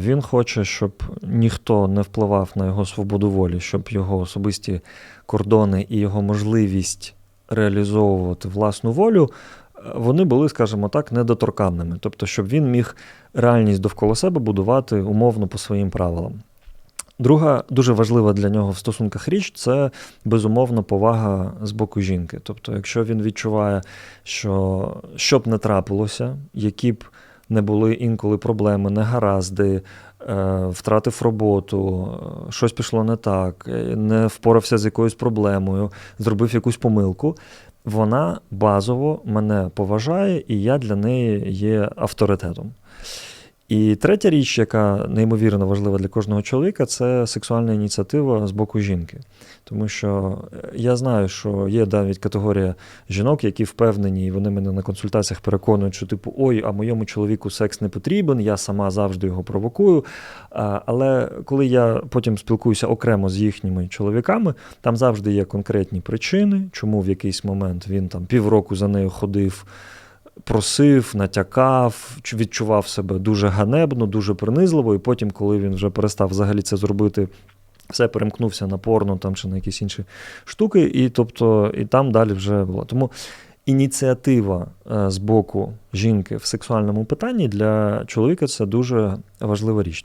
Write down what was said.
Він хоче, щоб ніхто не впливав на його свободу волі, щоб його особисті кордони і його можливість реалізовувати власну волю, е, вони були, скажімо так, недоторканними. Тобто, щоб він міг реальність довкола себе будувати умовно по своїм правилам. Друга дуже важлива для нього в стосунках річ це безумовно повага з боку жінки. Тобто, якщо він відчуває, що що б не трапилося, які б не були інколи проблеми, негаразди, е, втратив роботу, е, щось пішло не так, е, не впорався з якоюсь проблемою, зробив якусь помилку. Вона базово мене поважає, і я для неї є авторитетом. І третя річ, яка неймовірно важлива для кожного чоловіка, це сексуальна ініціатива з боку жінки. Тому що е, я знаю, що є навіть категорія жінок, які впевнені, і вони мене на консультаціях переконують, що типу, ой, а моєму чоловіку секс не потрібен, я сама завжди його провокую. Але коли я потім спілкуюся окремо з їхніми чоловіками, там завжди є конкретні причини, чому в якийсь момент він там півроку за нею ходив просив, натякав, відчував себе дуже ганебно, дуже принизливо, і потім, коли він вже перестав взагалі це зробити, все перемкнувся на порно там чи на якісь інші штуки, і тобто, і там далі вже було. Тому ініціатива е, з боку жінки в сексуальному питанні для чоловіка це дуже важлива річ.